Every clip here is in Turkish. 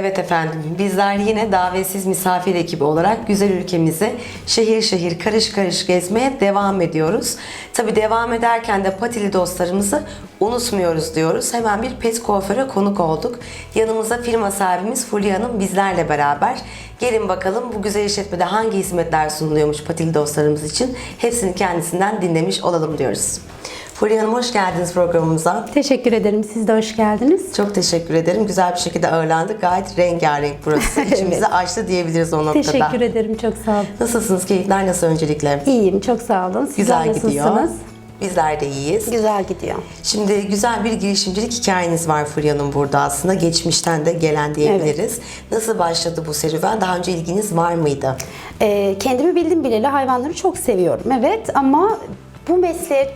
Evet efendim, bizler yine davetsiz misafir ekibi olarak güzel ülkemizi şehir şehir karış karış gezmeye devam ediyoruz. Tabi devam ederken de patili dostlarımızı unutmuyoruz diyoruz. Hemen bir pet kuaföre konuk olduk. Yanımızda firma sahibimiz Fulya Hanım bizlerle beraber. Gelin bakalım bu güzel işletmede hangi hizmetler sunuluyormuş patili dostlarımız için. Hepsini kendisinden dinlemiş olalım diyoruz. Fulya Hanım hoş geldiniz programımıza. Teşekkür ederim. Siz de hoş geldiniz. Çok teşekkür ederim. Güzel bir şekilde ağırlandık. Gayet rengarenk burası. İçimizi açtı diyebiliriz o noktada. Teşekkür ederim. Çok sağ olun. Nasılsınız? Keyifler nasıl öncelikle? İyiyim. Çok sağ olun. Sizler Güzel nasılsınız? gidiyor. Bizler de iyiyiz. Güzel gidiyor. Şimdi güzel bir girişimcilik hikayeniz var Furya'nın burada aslında. Geçmişten de gelen diyebiliriz. Nasıl başladı bu serüven? Daha önce ilginiz var mıydı? Ee, kendimi bildim bileli hayvanları çok seviyorum. Evet ama bu mesleği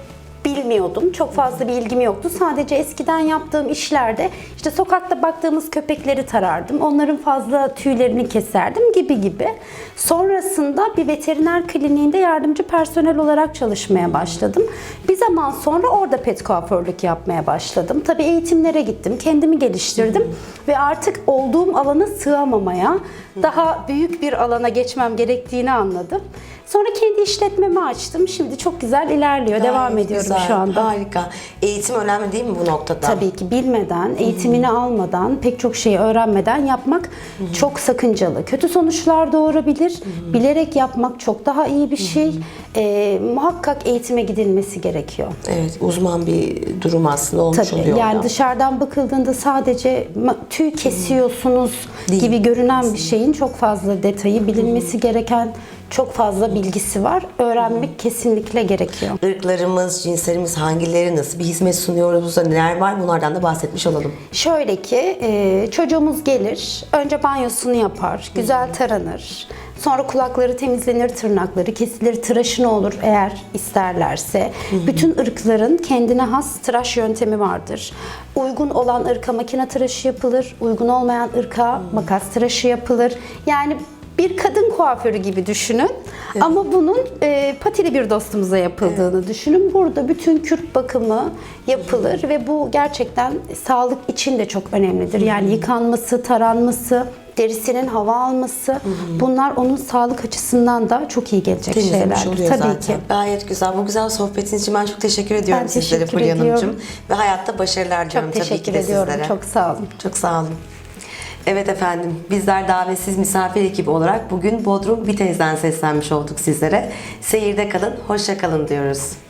bilmiyordum. Çok fazla bir ilgim yoktu. Sadece eskiden yaptığım işlerde işte sokakta baktığımız köpekleri tarardım. Onların fazla tüylerini keserdim gibi gibi. Sonrasında bir veteriner kliniğinde yardımcı personel olarak çalışmaya başladım. Bir zaman sonra orada pet kuaförlük yapmaya başladım. Tabii eğitimlere gittim. Kendimi geliştirdim ve artık olduğum alana sığamamaya, daha büyük bir alana geçmem gerektiğini anladım. Sonra kendi işletmemi açtım. Şimdi çok güzel ilerliyor. Devam Gayet ediyorum güzel, şu anda. Harika. Eğitim önemli değil mi bu noktada? Tabii ki bilmeden, eğitimini almadan, pek çok şeyi öğrenmeden yapmak çok sakıncalı. Kötü sonuçlar doğurabilir. Bilerek yapmak çok daha iyi bir şey. Ee, muhakkak eğitime gidilmesi gerekiyor. Evet, uzman bir durum aslında olmuş Tabii oluyor. yani orada. dışarıdan bakıldığında sadece tüy kesiyorsunuz Değil. gibi görünen bir şeyin çok fazla detayı, bilinmesi gereken çok fazla bilgisi var. Öğrenmek kesinlikle gerekiyor. Irklarımız, cinslerimiz hangileri, nasıl bir hizmet sunuyoruz, neler var bunlardan da bahsetmiş olalım. Şöyle ki e, çocuğumuz gelir, önce banyosunu yapar, güzel taranır. Sonra kulakları temizlenir, tırnakları kesilir, tıraşını olur eğer isterlerse. Bütün ırkların kendine has tıraş yöntemi vardır. Uygun olan ırka makine tıraşı yapılır, uygun olmayan ırka makas tıraşı yapılır. Yani bir kadın kuaförü gibi düşünün. Ama bunun e, patili bir dostumuza yapıldığını düşünün. Burada bütün kürk bakımı yapılır ve bu gerçekten sağlık için de çok önemlidir. Yani yıkanması, taranması, derisinin hava alması bunlar onun sağlık açısından da çok iyi gelecek Temizlemiş şeyler. oluyor Tabii zaten. ki. Gayet güzel. Bu güzel sohbetiniz için ben çok teşekkür ediyorum Ben sizlere teşekkür Fulya Hanımcığım. ediyorum. Ve hayatta başarılar diliyorum Çok tabii ki teşekkür de ediyorum. sizlere. Çok sağ olun. Çok sağ olun. Evet efendim, bizler davetsiz misafir ekibi olarak bugün Bodrum Bitez'den seslenmiş olduk sizlere. Seyirde kalın, hoşça kalın diyoruz.